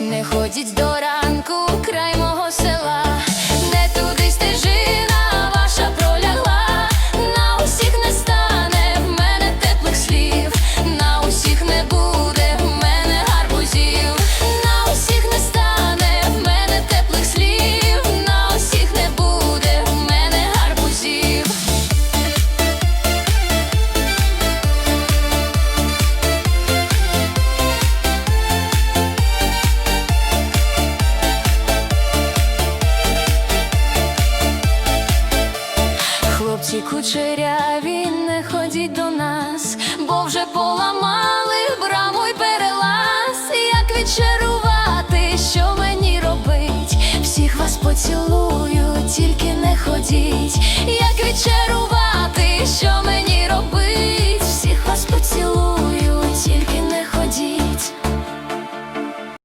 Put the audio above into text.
не ходіть до Хлопці кучеряві, не ходіть до нас, бо вже поламали браму й перелаз. Як відчарувати, що мені робить? Всіх вас поцілую,